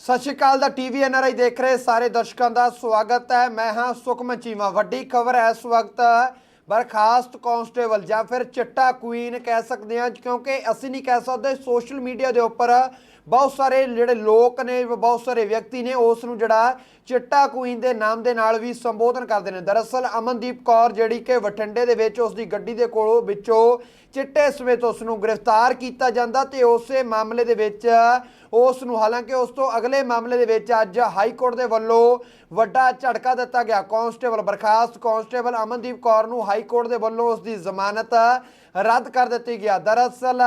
ਸਤਿ ਸ਼੍ਰੀ ਅਕਾਲ ਦਾ TV NRI ਦੇਖ ਰਹੇ ਸਾਰੇ ਦਰਸ਼ਕਾਂ ਦਾ ਸਵਾਗਤ ਹੈ। ਮੈਂ ਹਾਂ ਸੁਖਮਨ ਚੀਮਾ। ਵੱਡੀ ਖਬਰ ਹੈ ਇਸ ਵਕਤ ਬਰਖਾਸਤ ਕਾਂਸਟੇਬਲ ਜਾਂ ਫਿਰ ਚਿੱਟਾ ਕੁਈਨ ਕਹਿ ਸਕਦੇ ਹਾਂ, ਕਿਉਂਕਿ ਅਸੀਂ ਨਹੀਂ ਕਹਿ ਸਕਦੇ, ਸੋਸ਼ਲ ਮੀਡੀਆ ਦੇ ਉੱਪਰ ਬਹੁਤ ਸਾਰੇ ਜਿਹੜੇ ਲੋਕ ਨੇ, ਬਹੁਤ ਸਾਰੇ ਵਿਅਕਤੀ ਨੇ, ਉਸ ਨੂੰ ਜਿਹੜਾ ਚਿੱਟਾ ਕੁਈਨ ਦੇ ਨਾਮ ਦੇ ਨਾਲ ਵੀ ਸੰਬੋਧਨ ਕਰਦੇ ਨੇ। ਦਰਅਸਲ ਅਮਨਦੀਪ ਕੌਰ ਜਿਹੜੀ ਕਿ ਬਠਿੰਡੇ ਦੇ ਵਿੱਚ ਉਸ ਦੀ ਗੱਡੀ ਦੇ ਕੋਲੋਂ ਵਿੱਚੋਂ ਚਿੱਟੇ ਸਮੇਤ ਉਸ ਨੂੰ ਗ੍ਰਿਫਤਾਰ ਕੀਤਾ ਜਾਂਦਾ ਤੇ ਉਸੇ ਮਾਮਲੇ ਦੇ ਵਿੱਚ ਉਸ ਨੂੰ ਹਾਲਾਂਕਿ ਉਸ ਤੋਂ ਅਗਲੇ ਮਾਮਲੇ ਦੇ ਵਿੱਚ ਅੱਜ ਹਾਈ ਕੋਰਟ ਦੇ ਵੱਲੋਂ ਵੱਡਾ ਝਟਕਾ ਦਿੱਤਾ ਗਿਆ। ਕਾਂਸਟੇਬਲ, ਬਰਖਾਸਤ ਕਾਂਸਟੇਬਲ ਅਮਨਦੀਪ ਕੌਰ ਨੂੰ ਹਾਈ ਕੋਰਟ ਦੇ ਵੱਲੋਂ ਉਸ ਦੀ ਜ਼ਮਾਨਤ ਰੱਦ ਕਰ ਦਿੱਤੀ ਗਿਆ। ਦਰਅਸਲ,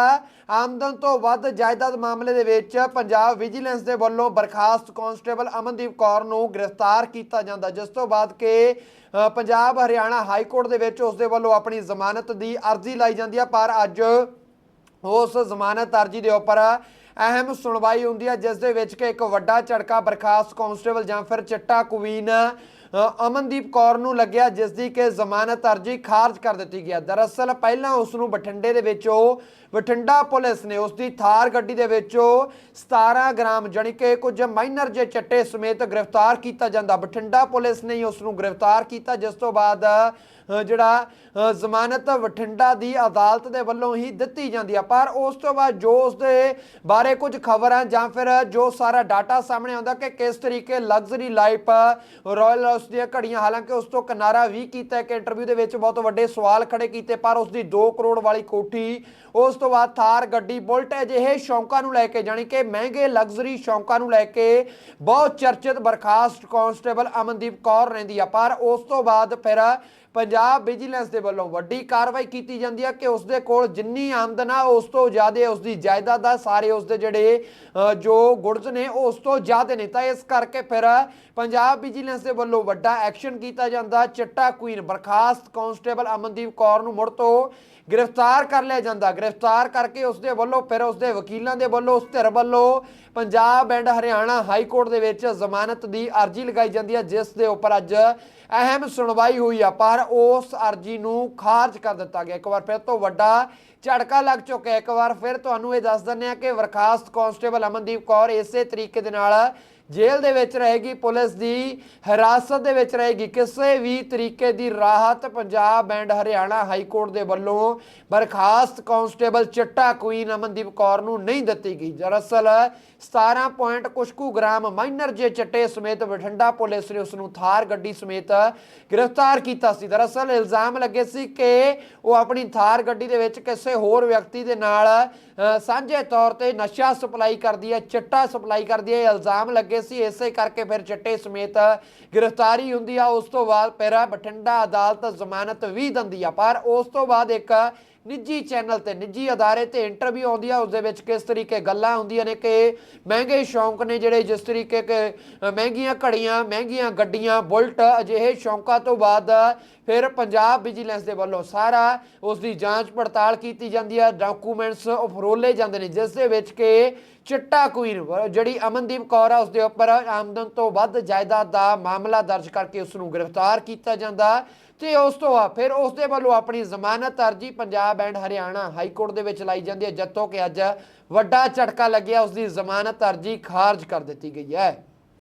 ਆਮਦਨ ਤੋਂ ਵੱਧ ਜਾਇਦਾਦ ਮਾਮਲੇ ਦੇ ਵਿੱਚ ਪੰਜਾਬ ਵਿਜੀਲੈਂਸ ਦੇ ਵੱਲੋਂ ਬਰਖਾਸਤ ਕਾਂਸਟੇਬਲ ਅਮਨਦੀਪ ਕੌਰ ਨੂੰ ਗ੍ਰਿਫਤਾਰ ਕੀਤਾ ਜਾਂਦਾ, ਜਿਸ ਤੋਂ ਬਾਅਦ ਕਿ ਪੰਜਾਬ ਹਰਿਆਣਾ ਹਾਈ ਕੋਰਟ ਦੇ ਵਿੱਚ ਉਸ ਦੇ ਵੱਲੋਂ ਆਪਣੀ ਜ਼ਮਾਨਤ ਦੀ ਅਰਜ਼ੀ ਲਾਈ ਜਾਂਦੀ ਹੈ ਪਰ ਅੱਜ ਉਸ ਜ਼ਮਾਨਤ ਅਰਜੀ ਦੇ ਉੱਪਰ ਅਹਿਮ ਸੁਣਵਾਈ ਹੁੰਦੀ ਹੈ, ਜਿਸ ਦੇ ਵਿੱਚ ਕਿ ਇੱਕ ਵੱਡਾ ਝਟਕਾ ਬਰਖਾਸਤ ਕਾਂਸਟੇਬਲ ਜਾਂ ਫਿਰ ਚਿੱਟਾ ਕੁਵੀਨ ਅਮਨਦੀਪ ਕੌਰ ਨੂੰ ਲੱਗਿਆ ਜਿਸ ਦੀ ਕਿ ਜ਼ਮਾਨਤ ਅਰਜੀ ਖਾਰਜ ਕਰ ਦਿੱਤੀ ਗਿਆ ਦਰਅਸਲ ਪਹਿਲਾਂ ਉਸ ਨੂੰ ਬਠਿੰਡੇ ਦੇ ਵਿੱਚੋਂ ਬਠਿੰਡਾ ਪੁਲਿਸ ਨੇ ਉਸ ਦੀ ਥਾਰ ਗੱਡੀ ਦੇ ਵਿੱਚੋਂ 17 ਗ੍ਰਾਮ ਜਾਣੀ ਕਿ ਕੁਝ ਮਾਈਨਰ ਜੇ ਚੱਟੇ ਸਮੇਤ ਗ੍ਰਿਫਤਾਰ ਕੀਤਾ ਜਾਂਦਾ। ਬਠਿੰਡਾ ਪੁਲਿਸ ਨੇ ਹੀ ਉਸ ਨੂੰ ਗ੍ਰਿਫਤਾਰ ਕੀਤਾ, ਜਿਸ ਤੋਂ ਬਾਅਦ ਜਿਹੜਾ ਜ਼ਮਾਨਤ ਬਠਿੰਡਾ ਦੀ ਅਦਾਲਤ ਦੇ ਵੱਲੋਂ ਹੀ ਦਿੱਤੀ ਜਾਂਦੀ ਆ ਪਰ ਉਸ ਤੋਂ ਬਾਅਦ ਜੋ ਉਸ ਦੇ ਬਾਰੇ ਕੁਝ ਖਬਰਾਂ ਜਾਂ ਫਿਰ ਜੋ ਸਾਰਾ ਡਾਟਾ ਸਾਹਮਣੇ ਆਉਂਦਾ ਕਿ ਕਿਸ ਤਰੀਕੇ ਲਗਜ਼ਰੀ ਲਾਈਫ, ਰਾਇਲ ਉਸ ਦੀਆਂ ਘੜੀਆਂ, ਹਾਲਾਂਕਿ ਉਸ ਤੋਂ ਕਿਨਾਰਾ ਵੀ ਕੀਤਾ ਕਿ ਇੰਟਰਵਿਊ ਦੇ ਵਿੱਚ, ਬਹੁਤ ਵੱਡੇ ਸਵਾਲ ਖੜੇ ਕੀਤੇ, ਪਰ ਉਸ ਦੀ 2 ਕਰੋੜ ਵਾਲੀ ਕੋਠੀ, ਉਸ ਤੋਂ ਬਾਅਦ ਥਾਰ, ਗੱਡੀ, ਬੁਲਟ ਅਜਿਹੇ ਸ਼ੌਂਕਾਂ ਨੂੰ ਲੈ ਕੇ, ਜਾਣੀ ਕਿ ਮਹਿੰਗੇ ਲਗਜ਼ਰੀ ਸ਼ੌਂਕਾਂ ਨੂੰ ਲੈ ਕੇ ਬਹੁਤ ਚਰਚਿਤ, ਬਰਖਾਸਤ ਕਾਂਸਟੇਬਲ ਅਮਨਦੀਪ ਕੌਰ ਰਹਿੰਦੀ ਆ। ਪਰ ਉਸ ਤੋਂ ਬਾਅਦ ਫਿਰ ਪੰਜਾਬ ਵਿਜੀਲੈਂਸ ਦੇ ਵੱਲੋਂ ਵੱਡੀ ਕਾਰਵਾਈ ਕੀਤੀ ਜਾਂਦੀ ਹੈ ਕਿ ਉਸ ਦੇ ਕੋਲ ਜਿੰਨੀ ਆਮਦਨ ਆ, ਉਸ ਤੋਂ ਜ਼ਿਆਦਾ ਉਸ ਦੀ ਜਾਇਦਾਦ ਆ। ਸਾਰੇ ਉਸ ਦੇ ਜਿਹੜੇ ਜੋ ਗੁੜਜ਼ ਨੇ ਉਸ ਤੋਂ ਜ਼ਿਆਦਾ ਨੇ। ਤਾਂ ਇਸ ਕਰਕੇ ਫਿਰ ਪੰਜਾਬ ਵਿਜੀਲੈਂਸ ਦੇ ਵੱਲੋਂ ਵੱਡਾ ਐਕਸ਼ਨ ਕੀਤਾ ਜਾਂਦਾ। ਚਿੱਟਾ ਕੁਈਨ, ਬਰਖਾਸਤ ਕਾਂਸਟੇਬਲ ਅਮਨਦੀਪ ਕੌਰ ਨੂੰ ਮੁੜ ਤੋਂ ਗ੍ਰਿਫਤਾਰ ਕਰ ਲਿਆ ਜਾਂਦਾ। ਗ੍ਰਿਫਤਾਰ ਕਰਕੇ ਉਸ ਦੇ ਵੱਲੋਂ ਫਿਰ ਉਸ ਦੇ ਵਕੀਲਾਂ ਦੇ ਵੱਲੋਂ, ਉਸ ਧਿਰ ਵੱਲੋਂ Punjab and Haryana high court ਦੇ ਵਿੱਚ ਜ਼ਮਾਨਤ ਦੀ ਅਰਜ਼ੀ ਲਗਾਈ ਜਾਂਦੀ ਹੈ, ਜਿਸ ਦੇ ਉੱਪਰ ਅੱਜ ਅਹਿਮ ਸੁਣਵਾਈ ਹੋਈ ਆ, ਪਰ ਉਸ ਅਰਜ਼ੀ ਨੂੰ ਖਾਰਜ ਕਰ ਦਿੱਤਾ ਗਿਆ। ਇੱਕ ਵਾਰ ਫਿਰ ਤੋਂ ਵੱਡਾ ਝਟਕਾ ਲੱਗ ਚੁੱਕਿਆ ਇੱਕ ਵਾਰ ਫਿਰ ਤੁਹਾਨੂੰ ਇਹ ਦੱਸ ਦਿੰਦੇ ਆ ਕਿ ਵਰਖਾਸਤ ਕਾਂਸਟੇਬਲ ਅਮਨਦੀਪ ਕੌਰ ਇਸੇ ਤਰੀਕੇ ਦੇ ਨਾਲ ਜੇਲ੍ਹ ਦੇ ਵਿੱਚ ਰਹੇਗੀ, ਪੁਲਿਸ ਦੀ ਹਿਰਾਸਤ ਦੇ ਵਿੱਚ ਰਹੇਗੀ। ਕਿਸੇ ਵੀ ਤਰੀਕੇ ਦੀ ਰਾਹਤ Punjab and Haryana high court ਦੇ ਵੱਲੋਂ ਬਰਖਾਸਤ ਕਾਂਸਟੇਬਲ ਚਿੱਟਾ ਕੁਈਨ ਅਮਨਦੀਪ ਕੌਰ ਨੂੰ ਨਹੀਂ ਦਿੱਤੀ ਗਈ। ਦਰਅਸਲ 17 ਪੁਆਇੰਟ ਕੁਛ ਕੁ ਗ੍ਰਾਮ ਮਾਈਨਰ ਜੇ ਚਿੱਟੇ ਸਮੇਤ ਬਠਿੰਡਾ ਪੁਲਿਸ ਨੇ ਉਸ ਨੂੰ ਥਾਰ ਗੱਡੀ ਸਮੇਤ ਗ੍ਰਿਫਤਾਰ ਕੀਤਾ ਸੀ। ਦਰਅਸਲ ਇਲਜ਼ਾਮ ਲੱਗੇ ਸੀ ਕਿ ਉਹ ਆਪਣੀ ਥਾਰ ਗੱਡੀ ਦੇ ਵਿੱਚ ਕਿਸੇ ਹੋਰ ਵਿਅਕਤੀ ਦੇ ਨਾਲ ਸਾਂਝੇ ਤੌਰ ਤੇ ਨਸ਼ਾ ਸਪਲਾਈ ਕਰਦੀ ਹੈ, ਚਿੱਟਾ ਸਪਲਾਈ ਕਰਦੀ ਹੈ। ਇਹ ਇਲਜ਼ਾਮ ਲੱਗੇ ਸੀ ਇਸੇ ਕਰਕੇ ਫਿਰ ਚਿੱਟੇ ਸਮੇਤ ਗ੍ਰਿਫਤਾਰੀ ਹੁੰਦੀ ਆ, ਉਸ ਤੋਂ ਬਾਅਦ ਫਿਰ ਬਠਿੰਡਾ ਅਦਾਲਤ ਜ਼ਮਾਨਤ ਵੀ ਦਿੰਦੀ ਆ। ਪਰ ਉਸ ਤੋਂ ਬਾਅਦ ਇੱਕ ਨਿੱਜੀ ਚੈਨਲ ਤੇ, ਨਿੱਜੀ ਅਦਾਰੇ ਤੇ ਇੰਟਰਵਿਊ ਆਉਂਦੀ ਆ ਉਸ ਦੇ ਵਿੱਚ ਕਿਸ ਤਰੀਕੇ ਗੱਲਾਂ ਹੁੰਦੀਆਂ ਨੇ ਕਿ ਮਹਿੰਗੇ ਸ਼ੌਂਕ ਨੇ ਜਿਹੜੇ ਜਿਸ ਤਰੀਕੇ ਕਿ ਮਹਿੰਗੀਆਂ ਘੜੀਆਂ, ਮਹਿੰਗੀਆਂ ਗੱਡੀਆਂ, ਬੁਲਟ, ਅਜਿਹੇ ਸ਼ੌਂਕਾਂ ਤੋਂ ਬਾਅਦ ਫਿਰ ਪੰਜਾਬ ਵਿਜੀਲੈਂਸ ਦੇ ਵੱਲੋਂ ਸਾਰਾ ਉਸ ਦੀ ਜਾਂਚ ਪੜਤਾਲ ਕੀਤੀ ਜਾਂਦੀ ਹੈ ਡਾਕੂਮੈਂਟਸ ਫਰੋਲੇ ਜਾਂਦੇ ਨੇ, ਜਿਸ ਦੇ ਵਿੱਚ ਕਿ ਚਿੱਟਾ ਕੁਈਨ ਜਿਹੜੀ ਅਮਨਦੀਪ ਕੌਰ ਆ ਉਸ ਦੇ ਉੱਪਰ ਆਮਦਨ ਤੋਂ ਵੱਧ ਜਾਇਦਾਦ ਦਾ ਮਾਮਲਾ ਦਰਜ ਕਰਕੇ ਉਸ ਨੂੰ ਗ੍ਰਿਫਤਾਰ ਕੀਤਾ ਜਾਂਦਾ। ਤੇ ਉਸ ਤੋਂ ਬਾਅਦ ਫਿਰ ਉਸ ਦੇ ਵੱਲੋਂ ਆਪਣੀ ਜ਼ਮਾਨਤ ਅਰਜੀ Punjab and Haryana high court ਦੇ ਵਿੱਚ ਲਾਈ ਜਾਂਦੀ ਹੈ, ਜਦੋਂ ਕਿ ਅੱਜ ਵੱਡਾ ਝਟਕਾ ਲੱਗਿਆ ਉਸ ਦੀ ਜ਼ਮਾਨਤ ਅਰਜੀ ਖਾਰਜ ਕਰ ਦਿੱਤੀ ਗਈ ਹੈ।